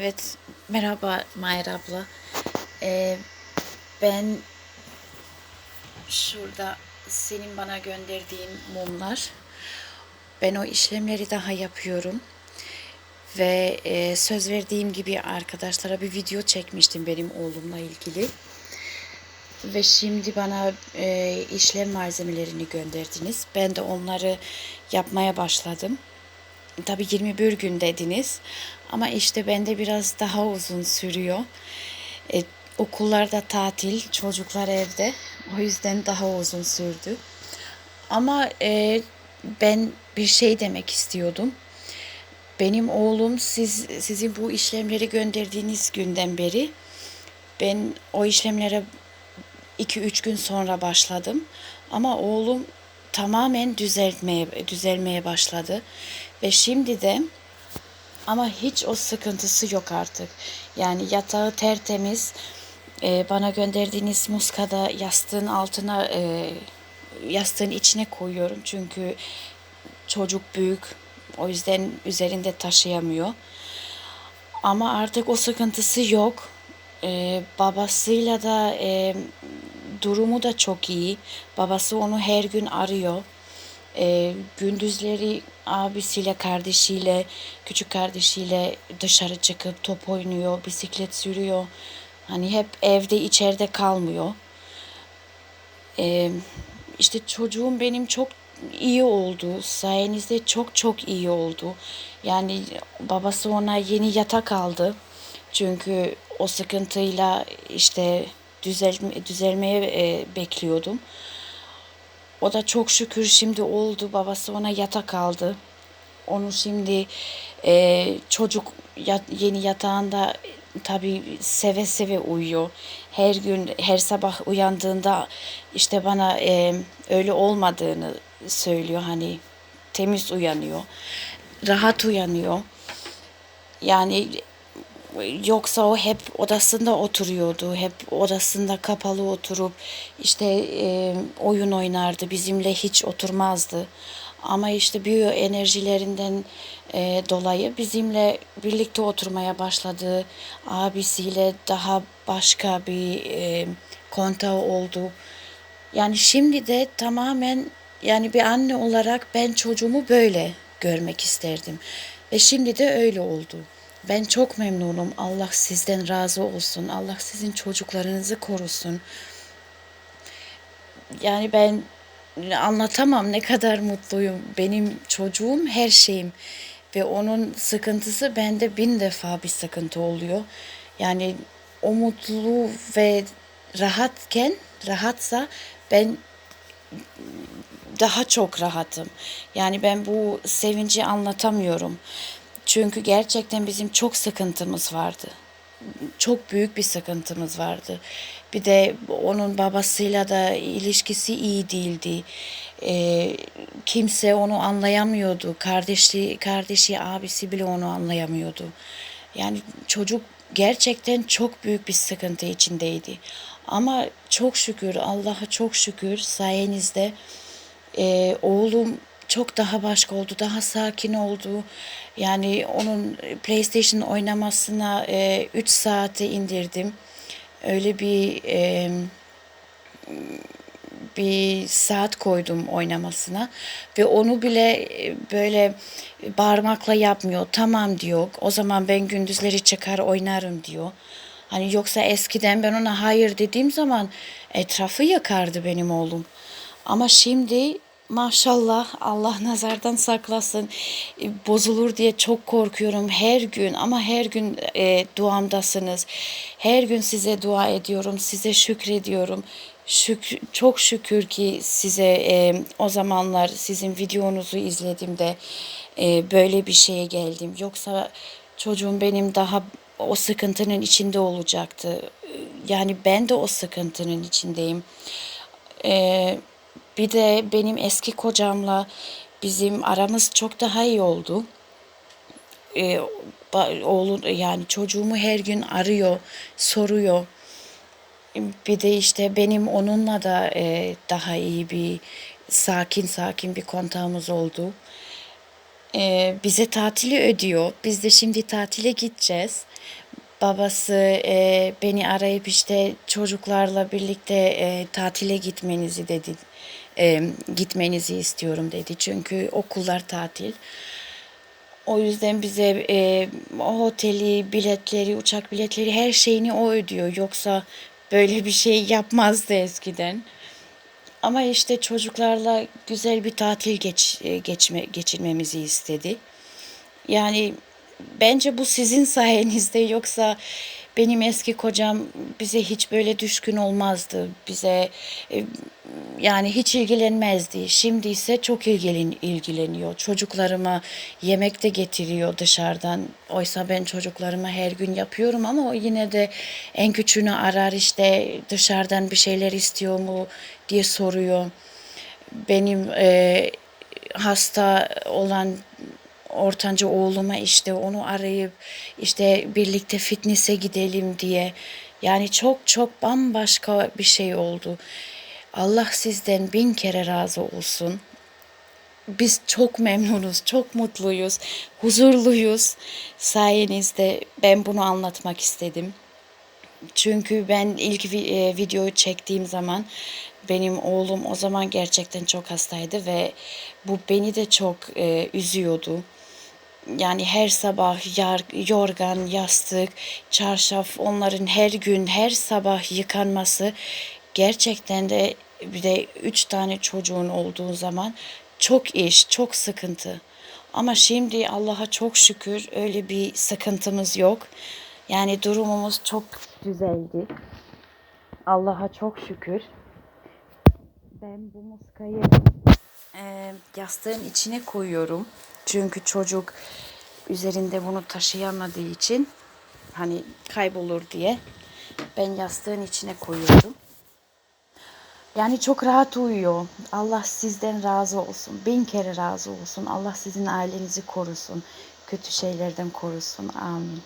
Evet, merhaba Mahir abla. Ee, ben şurada senin bana gönderdiğin mumlar. Ben o işlemleri daha yapıyorum. Ve e, söz verdiğim gibi arkadaşlara bir video çekmiştim benim oğlumla ilgili. Ve şimdi bana e, işlem malzemelerini gönderdiniz. Ben de onları yapmaya başladım. Tabii 21 gün dediniz. Ama işte bende biraz daha uzun sürüyor. E, okullarda tatil, çocuklar evde. O yüzden daha uzun sürdü. Ama e, ben bir şey demek istiyordum. Benim oğlum siz sizin bu işlemleri gönderdiğiniz günden beri ben o işlemlere 2-3 gün sonra başladım. Ama oğlum tamamen düzeltmeye düzelmeye başladı ve şimdi de ama hiç o sıkıntısı yok artık. Yani yatağı tertemiz. Ee, bana gönderdiğiniz muskada yastığın altına e, yastığın içine koyuyorum çünkü çocuk büyük o yüzden üzerinde taşıyamıyor. Ama artık o sıkıntısı yok. Ee, babasıyla da e, durumu da çok iyi. Babası onu her gün arıyor. Ee, gündüzleri abisiyle, kardeşiyle, küçük kardeşiyle dışarı çıkıp top oynuyor, bisiklet sürüyor. Hani hep evde içeride kalmıyor. Ee, işte çocuğum benim çok iyi oldu. Sayenizde çok çok iyi oldu. Yani babası ona yeni yatak aldı. Çünkü o sıkıntıyla işte düzelme, düzelmeye e, bekliyordum. O da çok şükür şimdi oldu. Babası ona yatak aldı. Onu şimdi e, çocuk yat, yeni yatağında tabii seve seve uyuyor. Her gün her sabah uyandığında işte bana e, öyle olmadığını söylüyor. Hani temiz uyanıyor. Rahat uyanıyor. Yani Yoksa o hep odasında oturuyordu. Hep odasında kapalı oturup işte e, oyun oynardı. Bizimle hiç oturmazdı. Ama işte biyo enerjilerinden e, dolayı bizimle birlikte oturmaya başladı. Abisiyle daha başka bir e, kontağı oldu. Yani şimdi de tamamen yani bir anne olarak ben çocuğumu böyle görmek isterdim. Ve şimdi de öyle oldu. Ben çok memnunum. Allah sizden razı olsun. Allah sizin çocuklarınızı korusun. Yani ben anlatamam ne kadar mutluyum. Benim çocuğum her şeyim. Ve onun sıkıntısı bende bin defa bir sıkıntı oluyor. Yani o mutlu ve rahatken, rahatsa ben daha çok rahatım. Yani ben bu sevinci anlatamıyorum. Çünkü gerçekten bizim çok sıkıntımız vardı. Çok büyük bir sıkıntımız vardı. Bir de onun babasıyla da ilişkisi iyi değildi. Ee, kimse onu anlayamıyordu. Kardeşi, kardeşi, abisi bile onu anlayamıyordu. Yani çocuk gerçekten çok büyük bir sıkıntı içindeydi. Ama çok şükür, Allah'a çok şükür sayenizde e, oğlum çok daha başka oldu, daha sakin oldu. Yani onun PlayStation oynamasına 3 e, saate indirdim. Öyle bir e, bir saat koydum oynamasına ve onu bile e, böyle bağırmakla yapmıyor. Tamam diyor. O zaman ben gündüzleri çıkar oynarım diyor. Hani yoksa eskiden ben ona hayır dediğim zaman etrafı yakardı benim oğlum. Ama şimdi Maşallah Allah nazardan saklasın. E, bozulur diye çok korkuyorum her gün ama her gün e, duamdasınız. Her gün size dua ediyorum, size şükrediyorum. Şükür, çok şükür ki size e, o zamanlar sizin videonuzu izlediğimde e, böyle bir şeye geldim. Yoksa çocuğum benim daha o sıkıntının içinde olacaktı. Yani ben de o sıkıntının içindeyim. Eee bir de benim eski kocamla bizim aramız çok daha iyi oldu. Ee, oğlu yani çocuğumu her gün arıyor, soruyor. Bir de işte benim onunla da e, daha iyi bir sakin sakin bir kontağımız oldu. e, bize tatili ödüyor. Biz de şimdi tatile gideceğiz. Babası e, beni arayıp işte çocuklarla birlikte e, tatile gitmenizi dedi. E, gitmenizi istiyorum dedi. Çünkü okullar tatil. O yüzden bize e, o oteli, biletleri, uçak biletleri her şeyini o ödüyor. Yoksa böyle bir şey yapmazdı eskiden. Ama işte çocuklarla güzel bir tatil geç, e, geçme, geçirmemizi istedi. Yani bence bu sizin sayenizde yoksa benim eski kocam bize hiç böyle düşkün olmazdı. Bize e, yani hiç ilgilenmezdi. Şimdi ise çok ilgilen, ilgileniyor. Çocuklarıma yemek de getiriyor dışarıdan. Oysa ben çocuklarıma her gün yapıyorum ama o yine de en küçüğünü arar işte dışarıdan bir şeyler istiyor mu diye soruyor. Benim e, hasta olan ortanca oğluma işte onu arayıp işte birlikte fitness'e gidelim diye. Yani çok çok bambaşka bir şey oldu. Allah sizden bin kere razı olsun. Biz çok memnunuz, çok mutluyuz, huzurluyuz. Sayenizde ben bunu anlatmak istedim. Çünkü ben ilk e, videoyu çektiğim zaman benim oğlum o zaman gerçekten çok hastaydı ve bu beni de çok e, üzüyordu. Yani her sabah yar, yorgan, yastık, çarşaf onların her gün, her sabah yıkanması gerçekten de bir de üç tane çocuğun olduğu zaman çok iş, çok sıkıntı. Ama şimdi Allah'a çok şükür öyle bir sıkıntımız yok. Yani durumumuz çok düzeldi. Allah'a çok şükür. Ben bu muskayı e, yastığın içine koyuyorum. Çünkü çocuk üzerinde bunu taşıyamadığı için hani kaybolur diye ben yastığın içine koyuyorum. Yani çok rahat uyuyor. Allah sizden razı olsun. Bin kere razı olsun. Allah sizin ailenizi korusun. Kötü şeylerden korusun. Amin.